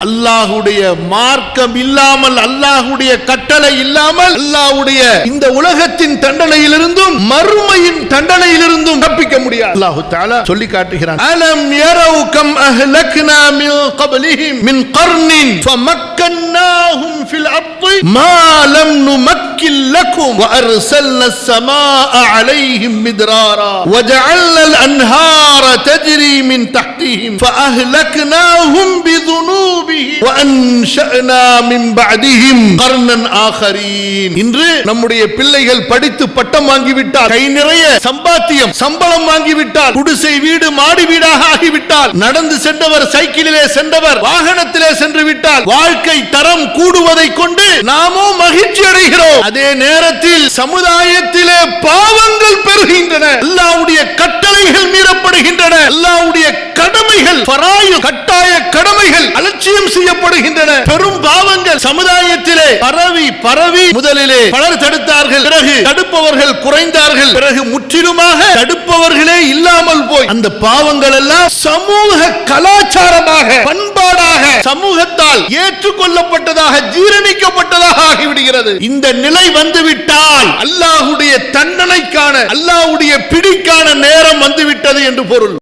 அல்லாஹுடைய மார்க்கம் இல்லாமல் அல்லாஹுடைய கட்டளை இல்லாமல் அல்லாஹுடைய இந்த உலகத்தின் தண்டனையிலிருந்தும் மறுமையின் தண்டனையிலிருந்தும் தப்பிக்க முடியாது. அல்லாஹு தாலா சொல்லி காட்டுகிறான். அலம் யரவு கம் அஹ்லக்னா மின் கப்லிஹிம் மின் கர்னின் ஃபமக்கன்னாஹும் ஃபில் அர்தி மா லம் நுமக்கில் லக்கும் வஅர்சல்னா ஸமாஅ அலைஹிம் மித்ராரா வஜஅல்னா அல் அன்ஹார தஜ்ரி மின் தஹ்திஹிம் ஃபஅஹ்லக்னாஹும் பிதுனூ இன்று நம்முடைய பிள்ளைகள் படித்து பட்டம் வாங்கிவிட்டால் கை நிறைய சம்பாத்தியம் சம்பளம் வாங்கிவிட்டால் குடிசை வீடு மாடி வீடாக ஆகிவிட்டால் நடந்து சென்றவர் சைக்கிளிலே சென்றவர் வாகனத்திலே சென்று விட்டால் வாழ்க்கை தரம் கூடுவதை கொண்டு நாமோ மகிழ்ச்சி அடைகிறோம். அதே நேரத்தில் சமுதாயத்திலே பாவங்கள் பெறுகின்றன அல்லாவுடைய கட்டளைகள் மீறப்படுகின்றன. அல்லாவுடைய கடமைகள் கட்டாய கடமைகள் அலட்சியம் செய்யப்படுகின்றன. பெரும் பாவங்கள் சமுதாயத்திலே பரவி பரவி முதலிலே பலர் தடுத்தார்கள். பிறகு தடுப்பவர்கள் குறைந்தார்கள். பிறகு முற்றிலுமாக தடுப்பவர்களே இல்லாமல் போய் அந்த பாவங்கள் எல்லாம் சமூக கலாச்சாரமாக பண்பாடாக சமூகத்தால் ஏற்றுக்கொள்ளப்பட்டதாக ஜீரணிக்கப்பட்டதாக ஆகிவிடுகிறது. இந்த நிலை வந்துவிட்டால் அல்லாஹுடைய தண்டனைக்கான அல்லாஹுடைய பிடிக்கான நேரம் வந்துவிட்டது என்று பொருள்.